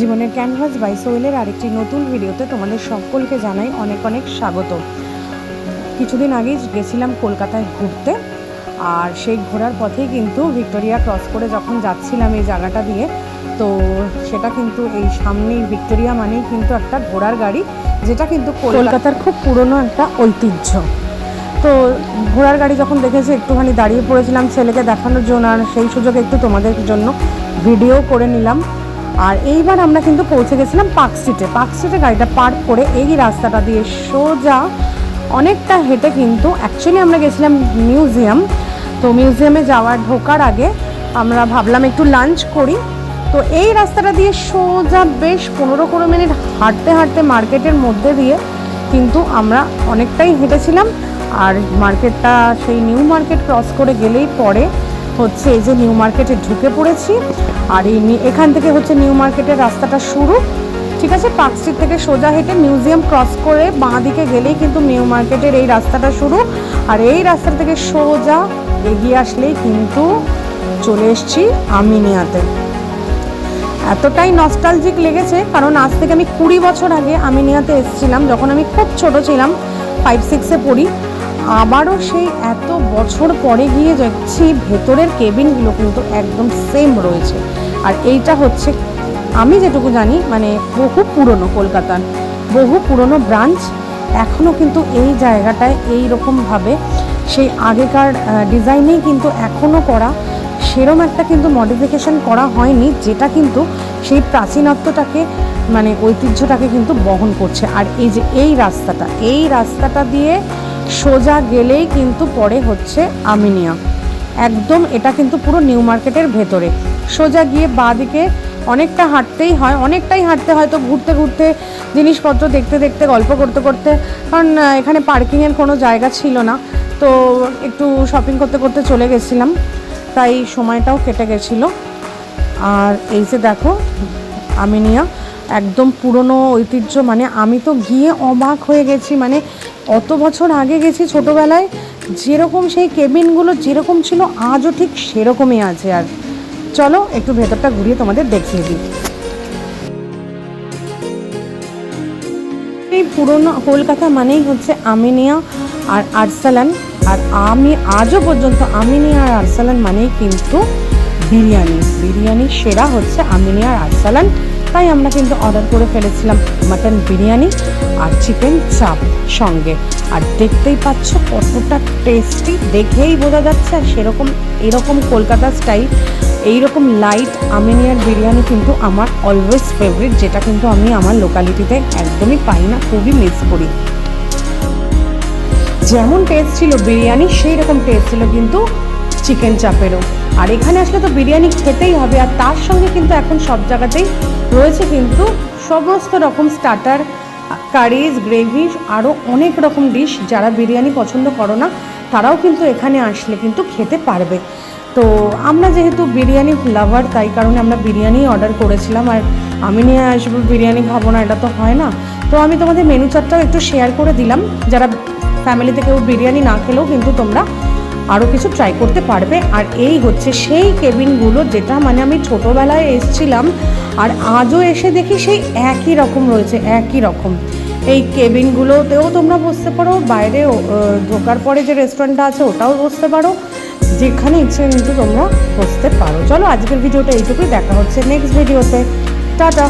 জীবনের canvas by সোয়েলের আরেকটি নতুন ভিডিওতে তোমাদের সকলকে জানাই অনেক অনেক স্বাগত। কিছুদিন আগেই গেছিলাম কলকাতায় ঘুরতে, আর সেই ঘোরার পথেই কিন্তু ভিক্টোরিয়া ক্রস করে যখন যাচ্ছিলাম এই জায়গাটা দিয়ে, তো সেটা কিন্তু এই সামনেই ভিক্টোরিয়া মানেই কিন্তু একটা ঘোড়ার গাড়ি, যেটা কিন্তু কলকাতার খুব পুরনো একটা ঐতিহ্য। তো ঘোড়ার গাড়ি যখন দেখেছি, একটুখানি দাঁড়িয়ে পড়েছিলাম ছেলেকে দেখানোর জন্য, আর সেই সুযোগে একটু তোমাদের জন্য ভিডিও করে নিলাম। আর এইবার আমরা কিন্তু পৌঁছে গেছিলাম পার্ক স্ট্রিটে। পার্ক স্ট্রিটে গাড়িটা পার্ক করে এই রাস্তাটা দিয়ে সোজা অনেকটা হেঁটে কিন্তু অ্যাকচুয়ালি আমরা গেছিলাম মিউজিয়াম। তো মিউজিয়ামে যাওয়ার ঢোকার আগে আমরা ভাবলাম একটু লাঞ্চ করি। তো এই রাস্তাটা দিয়ে সোজা বেশ পনেরো কুড়ি মিনিট হাঁটতে হাঁটতে মার্কেটের মধ্যে দিয়ে কিন্তু আমরা অনেকটাই হেঁটেছিলাম। আর মার্কেটটা সেই নিউ মার্কেট ক্রস করে গেলেই পরে হচ্ছে এই যে নিউ মার্কেটে ঢুকে পড়েছি। আর এই এখান থেকে হচ্ছে নিউ মার্কেটের রাস্তাটা শুরু। ঠিক আছে, পার্ক স্ট্রিট থেকে সোজা হেঁটে মিউজিয়াম ক্রস করে বাঁ দিকে গেলেই কিন্তু নিউ মার্কেটের এই রাস্তাটা শুরু। আর এই রাস্তা থেকে সোজা এগিয়ে আসলেই কিন্তু চলে এসছি আমিনিয়াতে এতটাই নস্টালজিক লেগেছে, কারণ আজ থেকে আমি কুড়ি বছর আগে আমিনিয়াতে এসেছিলাম। যখন আমি খুব ছোট ছিলাম ফাইভ সিক্সে পড়ি। আবারও সেই এত বছর পরে গিয়ে দেখছি ভেতরের কেবিনগুলো কিন্তু একদম সেম রয়েছে। আর এইটা হচ্ছে, আমি যেটুকু জানি মানে বহু পুরনো কলকাতার, বহু পুরনো ব্রাঞ্চ এখনও কিন্তু এই জায়গাটায় এই রকমভাবে সেই আগেকার ডিজাইনেই কিন্তু এখনও করা, সেরম একটা কিন্তু মডিফিকেশন করা হয়নি, যেটা কিন্তু সেই প্রাচীনত্বটাকে মানে ঐতিহ্যটাকে কিন্তু বহন করছে। আর এই যে এই রাস্তাটা এই রাস্তাটা দিয়ে সোজা গেলেই কিন্তু পরে হচ্ছে আমিনিয়া। একদম এটা কিন্তু পুরো নিউ মার্কেটের ভেতরে। সোজা গিয়ে বাঁদিকে অনেকটা হাঁটতেই হয়, অনেকটাই হাঁটতে হয় তো ঘুরতে ঘুরতে, জিনিসপত্র দেখতে দেখতে, গল্প করতে করতে, কারণ এখানে পার্কিংয়ের কোনো জায়গা ছিল না। তো একটু শপিং করতে করতে চলে গেছিলাম, তাই সময়টাও কেটে গেছিল। আর এই যে দেখো, আমিনিয়া একদম পুরনো ঐতিহ্য। মানে আমি তো গিয়ে অবাক হয়ে গেছি। মানে অত বছর আগে গেছি ছোটোবেলায়, যেরকম সেই কেবিনগুলো যেরকম ছিল, আজও ঠিক সেরকমই আছে আর। চলো, একটু ভেতরটা ঘুরিয়ে তোমাদের দেখিয়ে দিই। এই পুরনো কলকাতা মানেই হচ্ছে আমিনিয়া আর আরসালান। আর আমি, আজও পর্যন্ত আমিনিয়া আর আরসালান মানেই কিন্তু বিরিয়ানি। বিরিয়ানি সেরা হচ্ছে আমিনিয়া আর আরসালান। তাই আমরা কিন্তু অর্ডার করে ফেলেছিলাম। মাটন বিরিয়ানি আর চিকেন চাপ সঙ্গে। আর দেখতেই পাচ্ছ কতটা টেস্টি দেখেই বোঝা যাচ্ছে আর সেরকম, এরকম কলকাতা স্টাইল এইরকম লাইট আমিনিয়ার বিরিয়ানি কিন্তু আমার অলওয়েজ ফেভারিট যেটা কিন্তু আমি আমার লোকালিটিতে একদমই পাই না, খুবই মিস করি। যেমন টেস্ট ছিল বিরিয়ানি সেই রকম টেস্ট ছিল কিন্তু চিকেন চাপেরও। আর এখানে আসলে তো বিরিয়ানি খেতেই হবে, আর তার সঙ্গে কিন্তু এখন সব জায়গাতেই রয়েছে কিন্তু সমস্ত রকম স্টার্টার কারিজ গ্রেভি আরও অনেক রকম ডিশ যারা বিরিয়ানি পছন্দ করো না, তারাও কিন্তু এখানে আসলে কিন্তু খেতে পারবে। তো আমরা যেহেতু বিরিয়ানি লাভার তাই কারণে আমরা বিরিয়ানি অর্ডার করেছিলাম, আর আমি নিয়ে আসব, বিরিয়ানি খাব না, এটা তো হয় না। তো আমি তোমাদের মেনু চার্টটাও একটু শেয়ার করে দিলাম, যারা ফ্যামিলিতে কেউ বিরিয়ানি না খেলেও কিন্তু তোমরা আরও কিছু ট্রাই করতে পারবে। আর এই হচ্ছে সেই কেবিনগুলো যেটা মানে আমি ছোটোবেলায় এসছিলাম, আর আজও এসে দেখি সেই একই রকম রয়েছে, একই রকম। এই কেবিনগুলোতেও তোমরা বসতে পারো, বাইরে ঢোকার পরে যে রেস্টুরেন্টটা আছে ওটাও বসতে পারো। যেখানে ইচ্ছে কিন্তু তোমরা বসতে পারো। চলো আজকের ভিডিওটা এইটুকুই, দেখা হচ্ছে নেক্সট ভিডিওতে টাটা!